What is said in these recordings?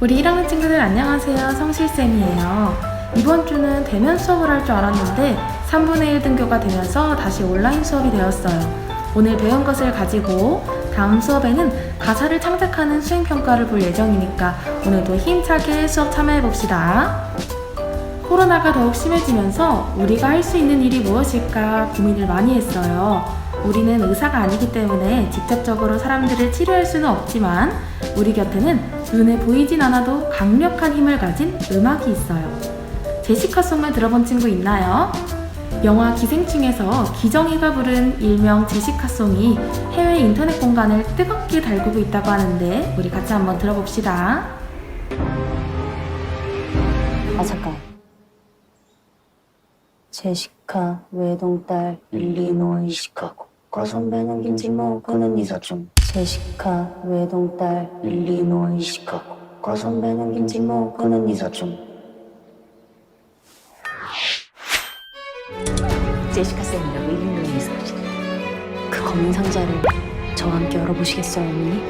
우리 1학년 친구들 안녕하세요. 성실쌤이에요. 이번 주는 대면 수업을 할 줄 알았는데 3분의 1 등교가 되면서 다시 온라인 수업이 되었어요. 오늘 배운 것을 가지고 다음 수업에는 가사를 창작하는 수행평가를 볼 예정이니까 오늘도 힘차게 수업 참여해봅시다. 코로나가 더욱 심해지면서 우리가 할 수 있는 일이 무엇일까 고민을 많이 했어요. 우리는 의사가 아니기 때문에 직접적으로 사람들을 치료할 수는 없지만 우리 곁에는 눈에 보이진 않아도 강력한 힘을 가진 음악이 있어요. 제시카 송을 들어본 친구 있나요? 영화 기생충에서 기정이가 부른 일명 제시카 송이 해외 인터넷 공간을 뜨겁게 달구고 있다고 하는데 우리 같이 한번 들어봅시다. 아 잠깐 제시카 외동딸 일리노이 시카고 과선배는 김치 먹고는 이사촌 제시카 외동딸 일리노이 시카고 과선배는 김치 먹고는 이사촌 제시카 쌤이라고 일리노이 이사촌 그 검은 상자를 저와 함께 열어보시겠어요 어머니?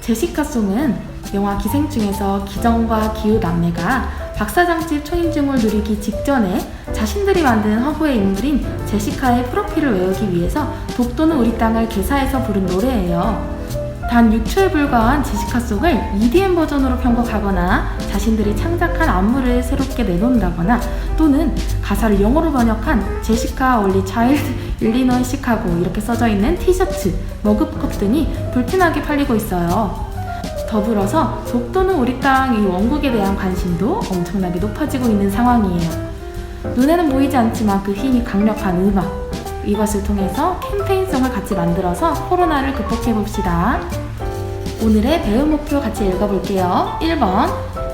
제시카 송은 영화 기생충에서 기정과 기우 남매가 박사장집 초인종을 누리기 직전에 자신들이 만든 허브의 인물인 제시카의 프로필을 외우기 위해서 독도는 우리 땅을 개사해서 부른 노래예요. 단 6초에 불과한 제시카송을 EDM 버전으로 편곡하거나 자신들이 창작한 안무를 새롭게 내놓는다거나 또는 가사를 영어로 번역한 제시카 올리 차일드 일리노이 시카고 이렇게 써져 있는 티셔츠, 머그컵 등이 불티나게 팔리고 있어요. 더불어서 독도는 우리 땅 이 원국에 대한 관심도 엄청나게 높아지고 있는 상황이에요. 눈에는 보이지 않지만 그 힘이 강력한 음악. 이것을 통해서 캠페인성을 같이 만들어서 코로나를 극복해 봅시다. 오늘의 배움 목표 같이 읽어볼게요. 1번.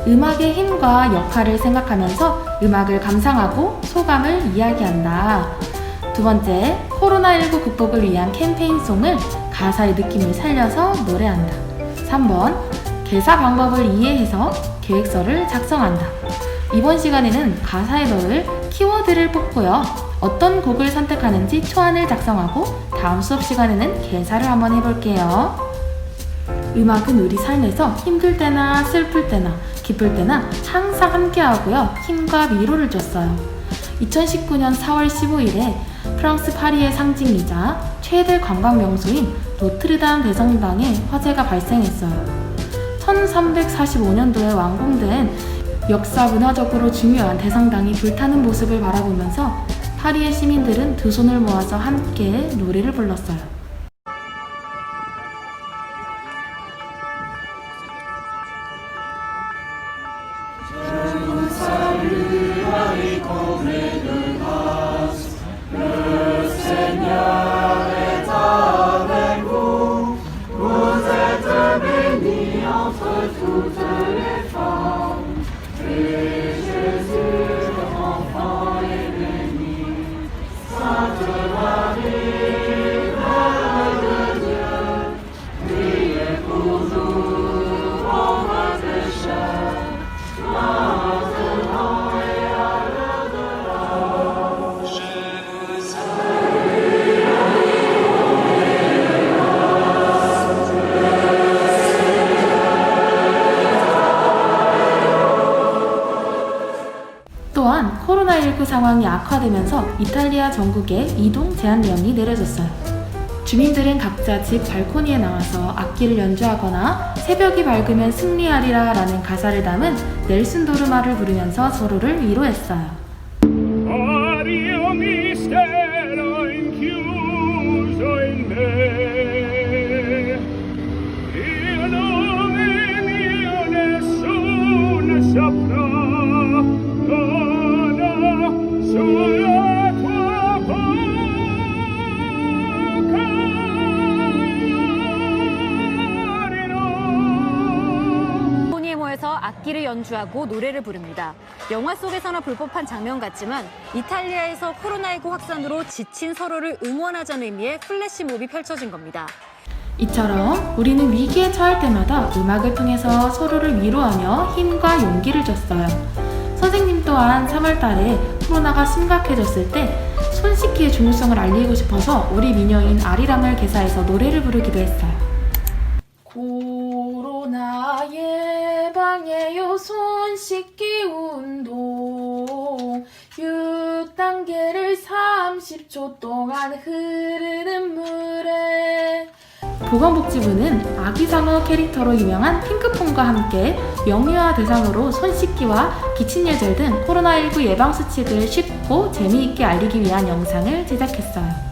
음악의 힘과 역할을 생각하면서 음악을 감상하고 소감을 이야기한다. 두 번째, 코로나19 극복을 위한 캠페인송을 가사의 느낌을 살려서 노래한다. 3번, 개사 방법을 이해해서 계획서를 작성한다. 이번 시간에는 가사에 넣을 키워드를 뽑고요. 어떤 곡을 선택하는지 초안을 작성하고 다음 수업 시간에는 개사를 한번 해볼게요. 음악은 우리 삶에서 힘들 때나 슬플 때나 기쁠 때나 항상 함께하고요. 힘과 위로를 줬어요. 2019년 4월 15일에 프랑스 파리의 상징이자 최대 관광 명소인 노트르담 대성당에 화재가 발생했어요. 1345년도에 완공된 역사 문화적으로 중요한 대성당이 불타는 모습을 바라보면서 파리의 시민들은 두 손을 모아서 함께 노래를 불렀어요. 또한 악화되면서 이탈리아 전국에 이동 제한령이 내려졌어요. 주민들은 각자 집 발코니에 나와서 악기를 연주하거나 새벽이 밝으면 승리하리라 라는 가사를 담은 넬슨 도르마를 부르면서 서로를 위로했어요. 연주하고 노래를 부릅니다. 영화 속에서나 볼 법한 장면 같지만 이탈리아에서 코로나19 확산으로 지친 서로를 응원하자는 의미의 플래시몹이 펼쳐진 겁니다. 이처럼 우리는 위기에 처할 때마다 음악을 통해서 서로를 위로하며 힘과 용기를 줬어요. 선생님 또한 3월달에 코로나가 심각해졌을 때 손씻기의 중요성을 알리고 싶어서 우리 미녀인 아리랑을 개사해서 노래를 부르기도 했어요. 해방해요 손 씻기 운동 6단계를 30초 동안 흐르는 물에 보건복지부는 아기상어 캐릭터로 유명한 핑크퐁과 함께 명의화 대상으로 손 씻기와 기침예절 등 코로나19 예방수칙을 쉽고 재미있게 알리기 위한 영상을 제작했어요.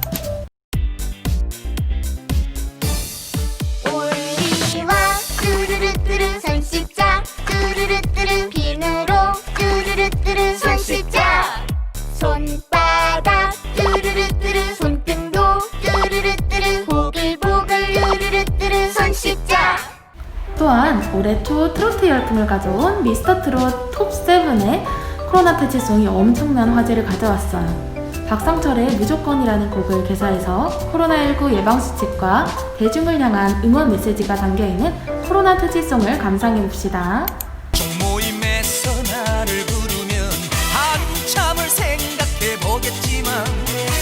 또한 올해 초 트로트 열풍을 가져온 미스터 트롯 톱7의 코로나 퇴치송이 엄청난 화제를 가져왔어요. 박상철의 무조건이라는 곡을 개사해서 코로나19 예방수칙과 대중을 향한 응원 메시지가 담겨있는 코로나 퇴치송을 감상해봅시다.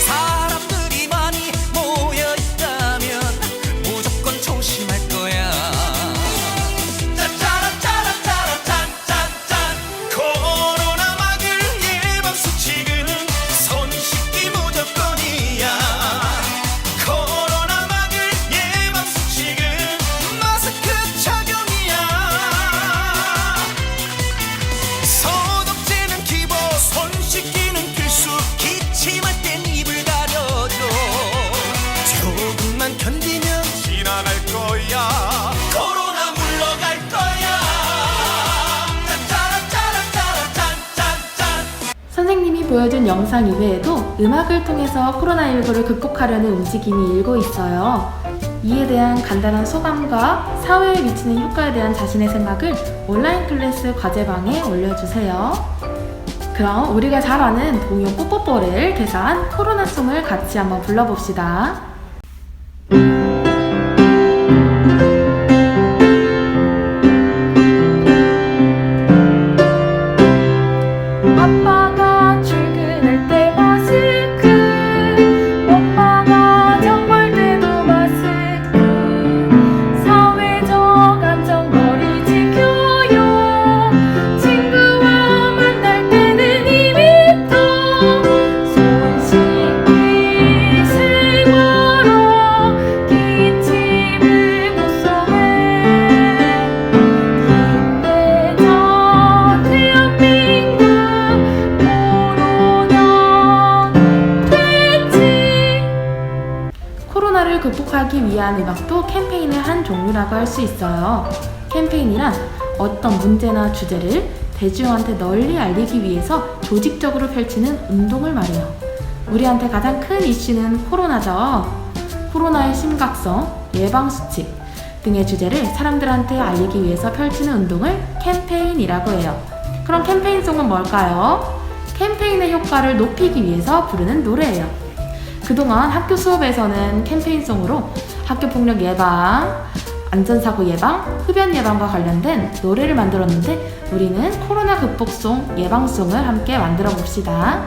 사람 지나갈 거야. 코로나 물러갈 거야. 짜라짜라짜라짠짠짠. 선생님이 보여준 영상 이외에도 음악을 통해서 코로나19를 극복하려는 움직임이 일고 있어요. 이에 대한 간단한 소감과 사회에 미치는 효과에 대한 자신의 생각을 온라인 클래스 과제방에 올려주세요. 그럼 우리가 잘 아는 동요 뽀뽀뽀를 개사한 코로나송을 같이 한번 불러봅시다. 하기 위한 음악도 캠페인의 한 종류라고 할 수 있어요. 캠페인이란 어떤 문제나 주제를 대중한테 널리 알리기 위해서 조직적으로 펼치는 운동을 말해요. 우리한테 가장 큰 이슈는 코로나죠. 코로나의 심각성, 예방수칙 등의 주제를 사람들한테 알리기 위해서 펼치는 운동을 캠페인이라고 해요. 그럼 캠페인송은 뭘까요? 캠페인의 효과를 높이기 위해서 부르는 노래예요. 그동안 학교 수업에서는 캠페인송으로 학교 폭력 예방, 안전사고 예방, 흡연 예방과 관련된 노래를 만들었는데 우리는 코로나 극복송, 예방송을 함께 만들어 봅시다.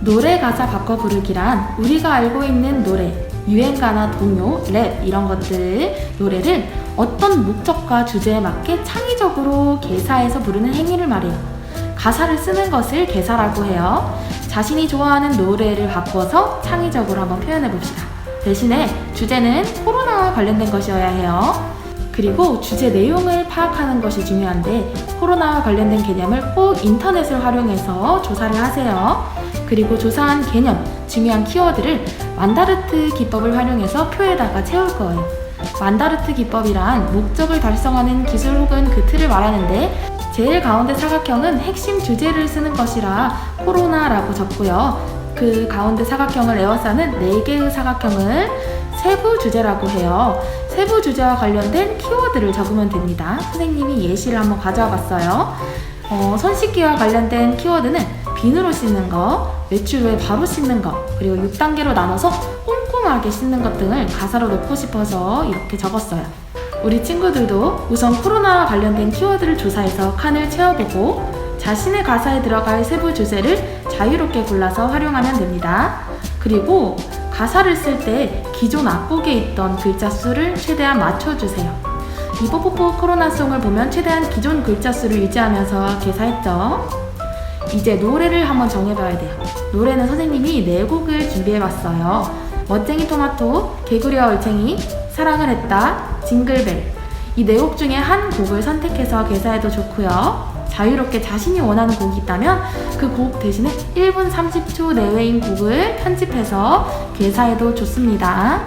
노래 가사 바꿔 부르기란 우리가 알고 있는 노래, 유행가나 동요, 랩 이런 것들 노래를 어떤 목적과 주제에 맞게 창의적으로 개사해서 부르는 행위를 말해요. 가사를 쓰는 것을 개사라고 해요. 자신이 좋아하는 노래를 바꿔서 창의적으로 한번 표현해 봅시다. 대신에 주제는 코로나와 관련된 것이어야 해요. 그리고 주제 내용을 파악하는 것이 중요한데 코로나와 관련된 개념을 꼭 인터넷을 활용해서 조사를 하세요. 그리고 조사한 개념, 중요한 키워드를 만다르트 기법을 활용해서 표에다가 채울 거예요. 만다르트 기법이란 목적을 달성하는 기술 혹은 그 틀을 말하는데 제일 가운데 사각형은 핵심 주제를 쓰는 것이라 코로나라고 적고요. 그 가운데 사각형을 에워싸는 4개의 사각형을 세부 주제라고 해요. 세부 주제와 관련된 키워드를 적으면 됩니다. 선생님이 예시를 한번 가져와 봤어요. 어, 손 씻기와 관련된 키워드는 비누로 씻는 거, 외출 후에 바로 씻는 거, 그리고 6단계로 나눠서 꼼꼼하게 씻는 것 등을 가사로 넣고 싶어서 이렇게 적었어요. 우리 친구들도 우선 코로나와 관련된 키워드를 조사해서 칸을 채워보고 자신의 가사에 들어갈 세부 주제를 자유롭게 골라서 활용하면 됩니다. 그리고 가사를 쓸 때 기존 악곡에 있던 글자 수를 최대한 맞춰주세요. 히포포포 코로나송을 보면 최대한 기존 글자 수를 유지하면서 개사했죠. 이제 노래를 한번 정해봐야 돼요. 노래는 선생님이 네 곡을 준비해봤어요. 멋쟁이 토마토, 개구리와 올챙이, 사랑을 했다, 징글벨. 이 네 곡 중에 한 곡을 선택해서 개사해도 좋고요. 자유롭게 자신이 원하는 곡이 있다면 그 곡 대신에 1분 30초 내외인 곡을 편집해서 개사해도 좋습니다.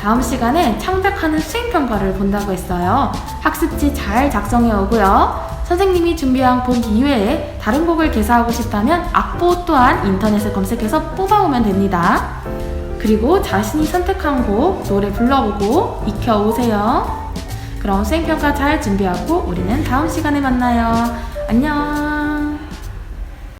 다음 시간에 창작하는 수행평가를 본다고 했어요. 학습지 잘 작성해 오고요. 선생님이 준비한 곡 이외에 다른 곡을 개사하고 싶다면 악보 또한 인터넷에 검색해서 뽑아오면 됩니다. 그리고 자신이 선택한 곡 노래 불러보고 익혀오세요. 그럼 수행평가 잘 준비하고 우리는 다음 시간에 만나요. 안녕!